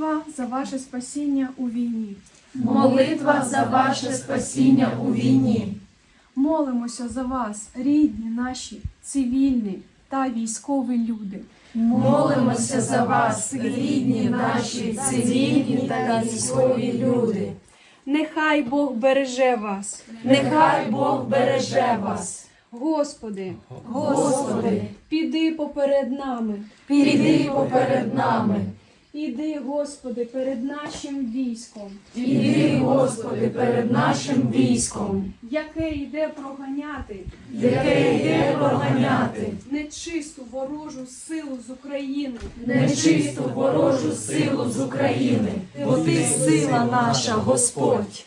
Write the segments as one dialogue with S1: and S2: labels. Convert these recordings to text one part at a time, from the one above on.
S1: Молитва за ваше спасіння у війні.
S2: Молитва за ваше спасіння у війні.
S1: Молимося за вас, рідні наші, цивільні та військові люди.
S2: Молимося за вас, рідні наші, цивільні та військові люди.
S1: Нехай Бог береже вас.
S2: Нехай Бог береже вас.
S1: Господи,
S2: Господи,
S1: піди поперед нами.
S2: піди поперед нами.
S1: Іди, Господи, перед нашим військом,
S2: Іди, Господи, перед нашим військом,
S1: яке йде проганяти.
S2: Яке йде проганяти.
S1: Нечисту ворожу силу з України.
S2: нечисту ворожу силу з України, бо ти сила наша, Господь.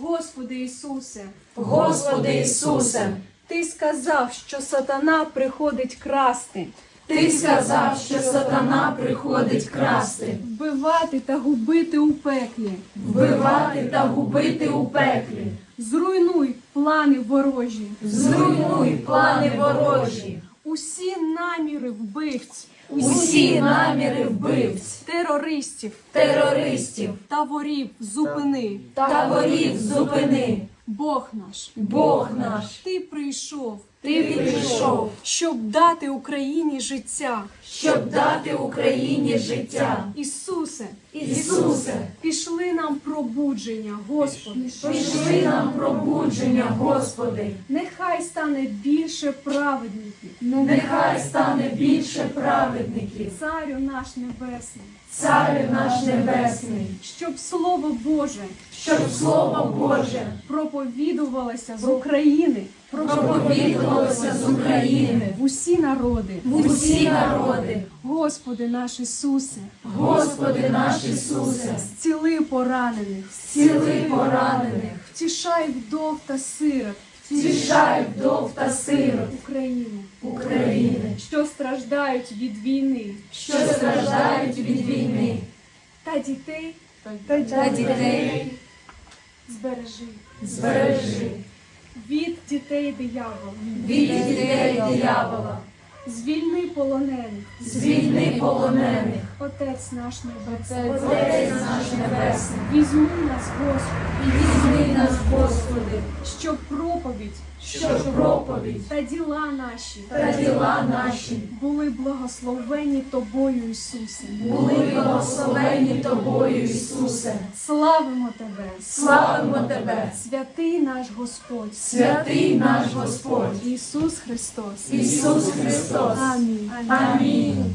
S1: Господи Ісусе,
S2: Господи Ісусе,
S1: Ти сказав, що сатана приходить красти,
S2: Ти сказав, що сатана приходить красти,
S1: вбивати та губити у пеклі.
S2: вбивати та губити у пеклі.
S1: Зруйнуй плани ворожі,
S2: Зруйнуй плани ворожі,
S1: усі наміри вбивць,
S2: усі наміри вбивць,
S1: терористів
S2: терористів
S1: та ворів зупини.
S2: та ворів зупини.
S1: Бог наш,
S2: Бог наш,
S1: ти прийшов,
S2: ти прийшов,
S1: щоб дати Україні життя.
S2: щоб дати Україні життя.
S1: Ісусе,
S2: Ісусе,
S1: пішли нам пробудження, Господи.
S2: пішли нам пробудження, Господи.
S1: Нехай стане більше праведників,
S2: Нехай стане більше праведників,
S1: Царю наш небесний,
S2: Царю наш Небесний,
S1: щоб Слово Боже
S2: щоб Слово Боже
S1: проповідувалося з України
S2: проповідувалося з України
S1: в усі народи.
S2: в усі народи.
S1: Господи наш Ісусе,
S2: Господи наш Ісусе,
S1: зціли поранених,
S2: ціли поранених,
S1: втішай вдов та сирот.
S2: Тішай вдов та сирот.
S1: України,
S2: України,
S1: що страждають від війни,
S2: що страждають від війни,
S1: та дітей.
S2: Та дітей.
S1: Збережи.
S2: Збережи.
S1: Від дітей диявола,
S2: від дітей диявола,
S1: звільни полонених,
S2: звільни полонених,
S1: Отець наш небесний,
S2: Отець наш Небесний,
S1: візьми нас, Господи,
S2: і візьми нас, Господи,
S1: щоб проповідь
S2: щоб проповідь
S1: та діла наші
S2: та діла наші
S1: були благословені Тобою, Ісусе.
S2: були благословені Тобою, Ісусе.
S1: Славимо Тебе,
S2: Славимо Тебе,
S1: святий наш Господь,
S2: святий наш Господь,
S1: Ісус Христос.
S2: Ісус Христос.
S1: Амінь.
S2: Амінь.